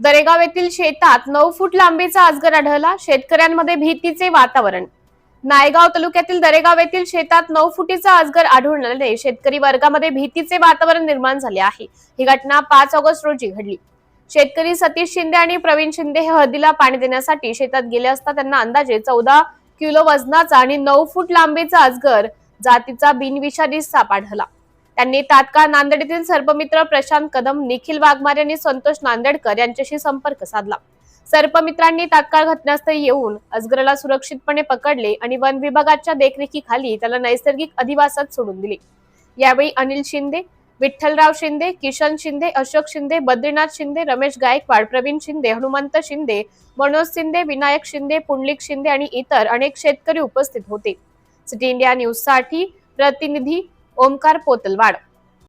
दरेगाव येथील शेतात नऊ फूट लांबीचा अजगर आढळला. शेतकऱ्यांमध्ये भीतीचे वातावरण. नायगाव तालुक्यातील दरेगाव येथील शेतात नऊ फुटीचा अजगर आढळून आल्याने शेतकरी वर्गामध्ये भीतीचे वातावरण निर्माण झाले आहे. ही घटना पाच ऑगस्ट रोजी घडली. शेतकरी सतीश शिंदे आणि प्रवीण शिंदे हे हळदीला पाणी देण्यासाठी शेतात गेले असता त्यांना अंदाजे चौदा किलो वजनाचा आणि नऊ फूट लांबीचा अजगर जातीचा बिनविषारी साप आढळला. त्यांनी तात्काळ नांदेड येथील सर्पमित्र प्रशांत कदम निखिल वाघमारे आणि संतोष नांदेडकर यांच्याशी संपर्क साधला. सर्पमित्रांनी तात्काळ घटनास्थळी येऊन अजगरला सुरक्षितपणे पकडले आणि वन विभागाच्या देखरेखीखाली त्याला नैसर्गिक अधिवासात सोडून दिले. यावेळी अनिल शिंदे विठ्ठलराव शिंदे किशन शिंदे अशोक शिंदे बद्रीनाथ शिंदे रमेश गायकवाड प्रवीण शिंदे हनुमंत शिंदे मनोज शिंदे विनायक शिंदे पुंडलिक शिंदे आणि इतर अनेक शेतकरी उपस्थित होते. सिटी इंडिया न्यूजसाठी प्रतिनिधी ओमकार पोतलवाड